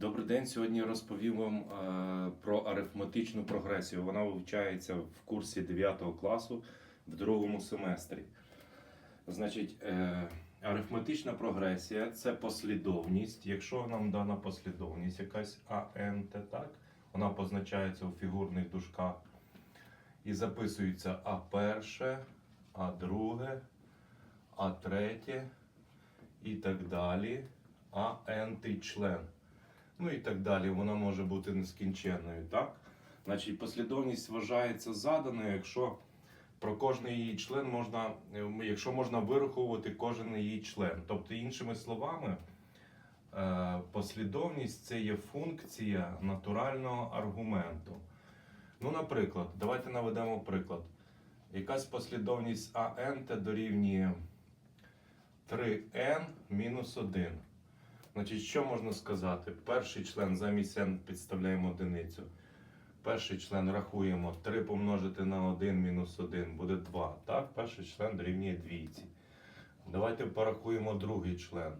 Добрий день. Сьогодні розповім вам е, про арифметичну прогресію. Вона вивчається в курсі 9 класу в другому семестрі. Значить, е, арифметична прогресія це послідовність. Якщо нам дана послідовність, якась АНТ, так, вона позначається у фігурних дужках і записується А перше, А друге, А третє і так далі. А n-тий член. Ну і так далі. Вона може бути нескінченною, так? Значить, послідовність вважається заданою, якщо про кожний її член можна, е, якщо можна вираховувати кожен її член. Тобто, іншими словами, е, послідовність це є функція натурального аргументу. Ну, наприклад, давайте наведемо приклад. Якась послідовність АНТ дорівнює 3n мінус 1. Значить, що можна сказати? Перший член замість n підставляємо одиницю. Перший член рахуємо 3 помножити на 1 мінус 1 буде 2. Так, перший член дорівнює двійці. Давайте порахуємо другий член.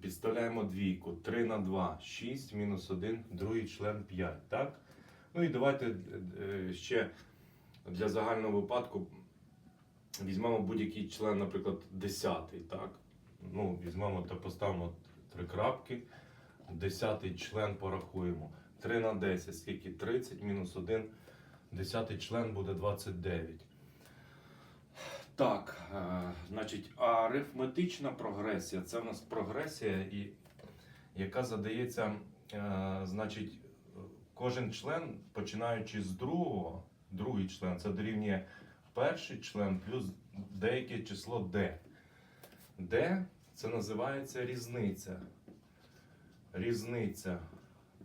Підставляємо двійку. 3 на 2, 6 мінус 1, другий член 5. Так? Ну і давайте е, ще для загального випадку візьмемо будь-який член, наприклад, 10. Так? Ну, візьмемо та поставимо три крапки. Десятий член порахуємо. 3 на 10, скільки 30 мінус 1. Десятий член буде 29. Так, е, значить, арифметична прогресія це в нас прогресія, і, яка задається, е, значить, кожен член, починаючи з другого, другий член, це дорівнює перший член плюс деяке число d. d це називається різниця. Різниця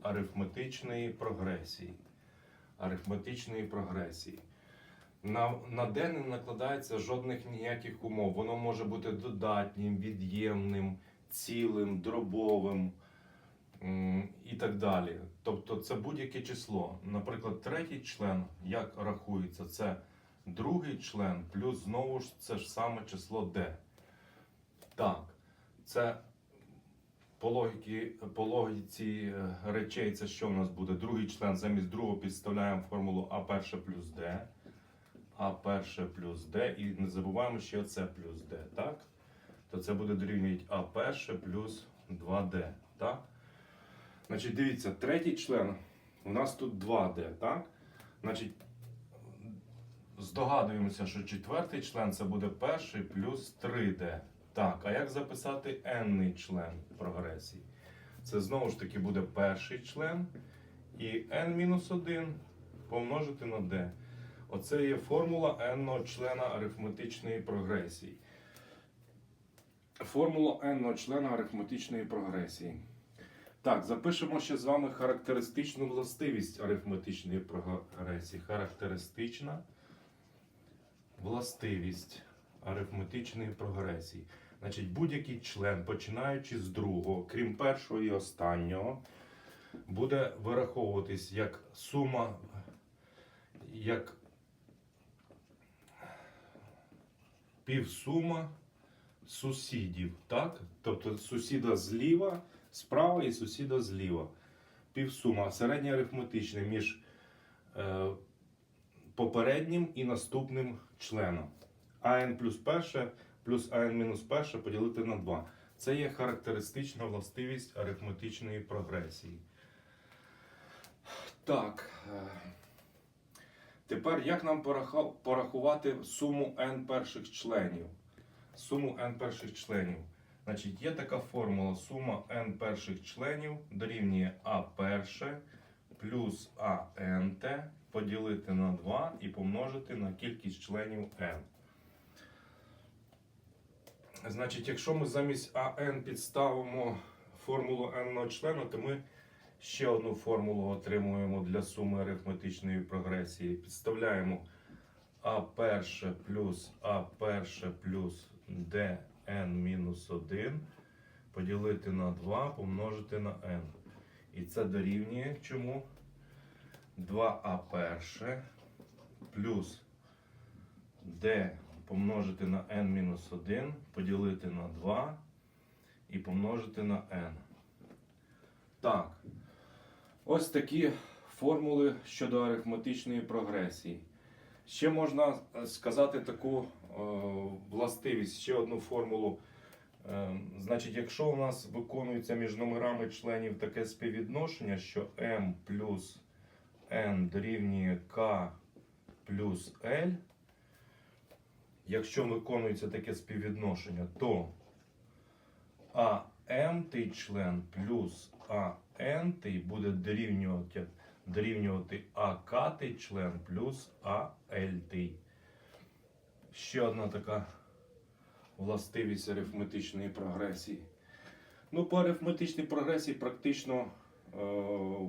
арифметичної прогресії. Арифметичної прогресії. На, на D не накладається жодних ніяких умов. Воно може бути додатнім, від'ємним, цілим, дробовим і так далі. Тобто це будь-яке число. Наприклад, третій член, як рахується, це другий член, плюс знову ж це ж саме число D. Так, це по логіці, по логіці е, речей, це що в нас буде? Другий член замість другого підставляємо формулу А перше плюс Д. А перше плюс Д. І не забуваємо, що це плюс Д, так? То це буде дорівнювати А перше плюс 2D. Так? Значить, дивіться, третій член. У нас тут 2D, так? Значить, здогадуємося, що четвертий член це буде перший плюс 3D. Так, а як записати n член прогресії? Це знову ж таки буде перший член і n-1 помножити на d. Оце є формула n члена арифметичної прогресії. Формула n члена арифметичної прогресії. Так, запишемо ще з вами характеристичну властивість арифметичної прогресії. Характеристична властивість арифметичної прогресії. Значить, будь-який член, починаючи з другого, крім першого і останнього, буде вираховуватись як сума, як півсума сусідів. Так? Тобто сусіда зліва, справа і сусіда зліва. Півсума середнє арифметичне між е, попереднім і наступним членом. АН плюс перше плюс АН мінус перше поділити на 2. Це є характеристична властивість арифметичної прогресії. Так. е, Тепер як нам порахувати суму n перших членів? Суму n перших членів. Значить, є така формула. Сума n перших членів дорівнює А перше плюс АНТ поділити на 2 і помножити на кількість членів n. Значить, якщо ми замість АН підставимо формулу n члена, то ми ще одну формулу отримуємо для суми арифметичної прогресії. Підставляємо А перше плюс А перше плюс dn мінус 1 поділити на 2 помножити на n. І це дорівнює чому? 2а перше плюс d помножити на n-1, поділити на 2 і помножити на n. Так. Ось такі формули щодо арифметичної прогресії. Ще можна е, сказати таку е, властивість, ще одну формулу. Е, значить, якщо у нас виконується між номерами членів таке співвідношення, що m плюс n дорівнює k плюс L, якщо виконується таке співвідношення, то АМ той член плюс АН той буде дорівнювати, дорівнювати АК той член плюс АЛ той. Ще одна така властивість арифметичної прогресії. Ну, по арифметичній прогресії практично е,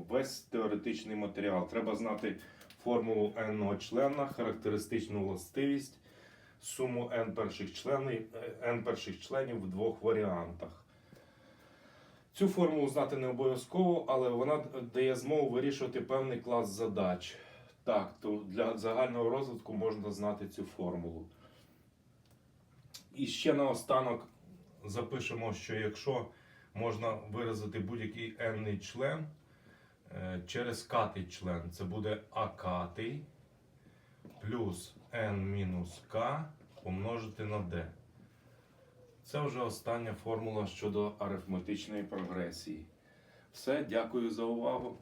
весь теоретичний матеріал. Треба знати формулу n члена, характеристичну властивість, суму n перших членів, е, n перших членів в двох варіантах. Цю формулу знати не обов'язково, але вона дає змогу вирішувати певний клас задач. Так, то для загального розвитку можна знати цю формулу. І ще наостанок запишемо, що якщо можна виразити будь-який n член е, через катий член, це буде акатий плюс n мінус k помножити на d. Це вже остання формула щодо арифметичної прогресії. Все, дякую за увагу.